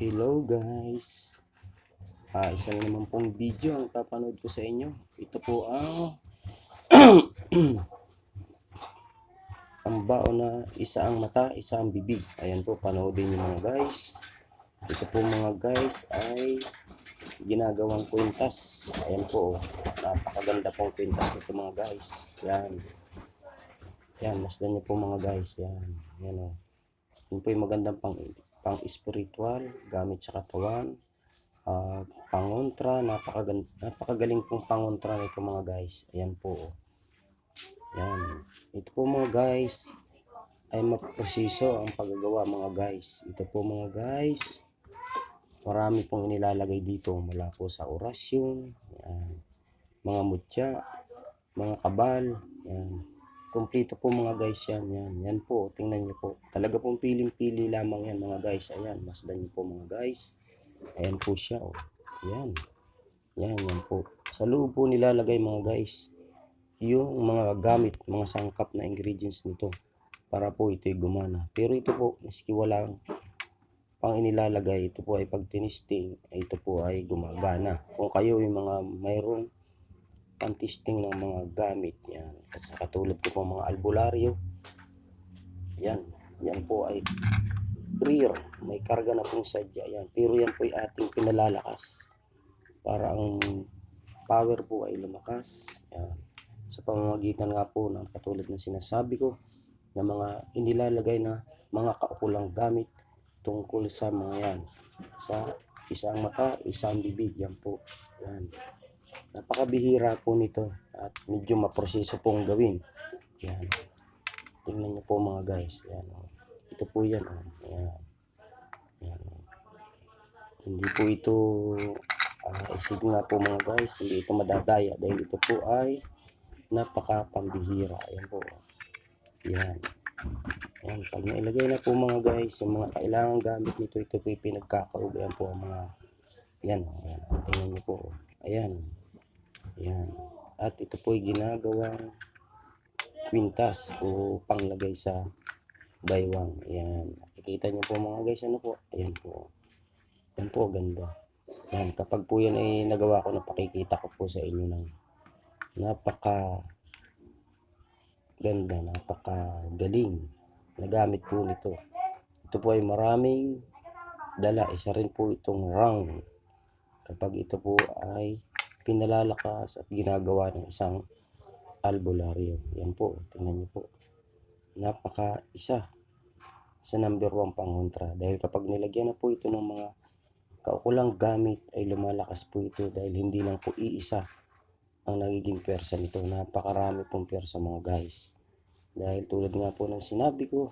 Hello guys. Ah, isa na naman pong video ang papanood ko sa inyo. Ito po ang ang bao na isa ang mata, isa ang bibig. Ayan po, panoodin niyo mga guys. Ito po mga guys ay ginagawang kwintas. Ayan po, oh. napakaganda pong kwintas nito mga guys. Yan. Yan, masdan niyo po mga guys. Yan. Yan o. Yan po yung magandang pang pang spiritual gamit sa katawan uh, pangontra napakagan napakagaling pong pangontra nito mga guys ayan po oh. yan ito po mga guys ay maproseso ang paggagawa mga guys ito po mga guys marami pong inilalagay dito mula po sa orasyon yan. mga mutya mga kabal yan Kompleto po mga guys yan. Yan, yan po. Tingnan niyo po. Talaga pong piling-pili lamang yan mga guys. Ayan, masdan niyo po mga guys. Ayan po siya. Oh. Yan. Yan, yan po. Sa loob po nilalagay mga guys. Yung mga gamit, mga sangkap na ingredients nito. Para po ito'y gumana. Pero ito po, maski walang pang inilalagay, ito po ay pag tinisting, ito po ay gumagana. Kung kayo yung mga mayroong pang-testing ng mga gamit yan. Kasi katulad ko po mga albularyo. Yan. Yan po ay rear. May karga na pong sadya. Yan. Pero yan po ay ating pinalalakas. Para ang power po ay lumakas. Yan. Sa pamamagitan nga po ng katulad ng sinasabi ko na mga inilalagay na mga kaukulang gamit tungkol sa mga yan. Sa isang mata, isang bibig. Yan po. Yan napakabihira po nito at medyo maproseso pong gawin. Yan. Tingnan niyo po mga guys. Yan. Ito po yan oh. yan. Yan. Hindi po ito uh, isig nga po mga guys. Hindi ito madadaya dahil ito po ay napakapambihira. Yan po oh. yan. Yan. Pag nailagay na po mga guys yung mga kailangan gamit nito ito po yung pinagkakaugayan po ang mga yan, oh. yan. tingnan niyo po oh. Ayan yan. At ito po ay ginagawang kwintas o panglagay sa baywang. Yan. Nakikita niyo po mga guys, ano po? Ayan po. Yan po, ganda. Yan. Kapag po yan ay nagawa ko, napakikita ko po sa inyo ng napaka ganda, napaka galing na gamit po nito. Ito po ay maraming dala. Isa rin po itong round. Kapag ito po ay pinalalakas at ginagawa ng isang albularyo. Yan po, tingnan niyo po. Napaka isa sa number one pangontra. Dahil kapag nilagyan na po ito ng mga kaukulang gamit ay lumalakas po ito dahil hindi lang po iisa ang nagiging persa nito. Napakarami pong persa mga guys. Dahil tulad nga po ng sinabi ko,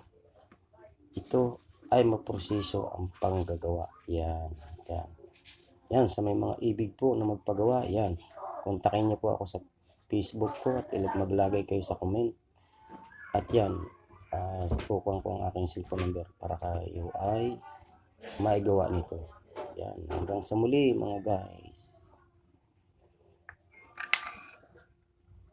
ito ay maproseso ang panggagawa. Yan. Yan. Yan, sa may mga ibig po na magpagawa, yan. Kontakin niyo po ako sa Facebook po at ilag maglagay kayo sa comment. At yan, uh, kukuha ko ang aking cellphone number para kayo ay maigawa nito. Yan, hanggang sa muli mga guys.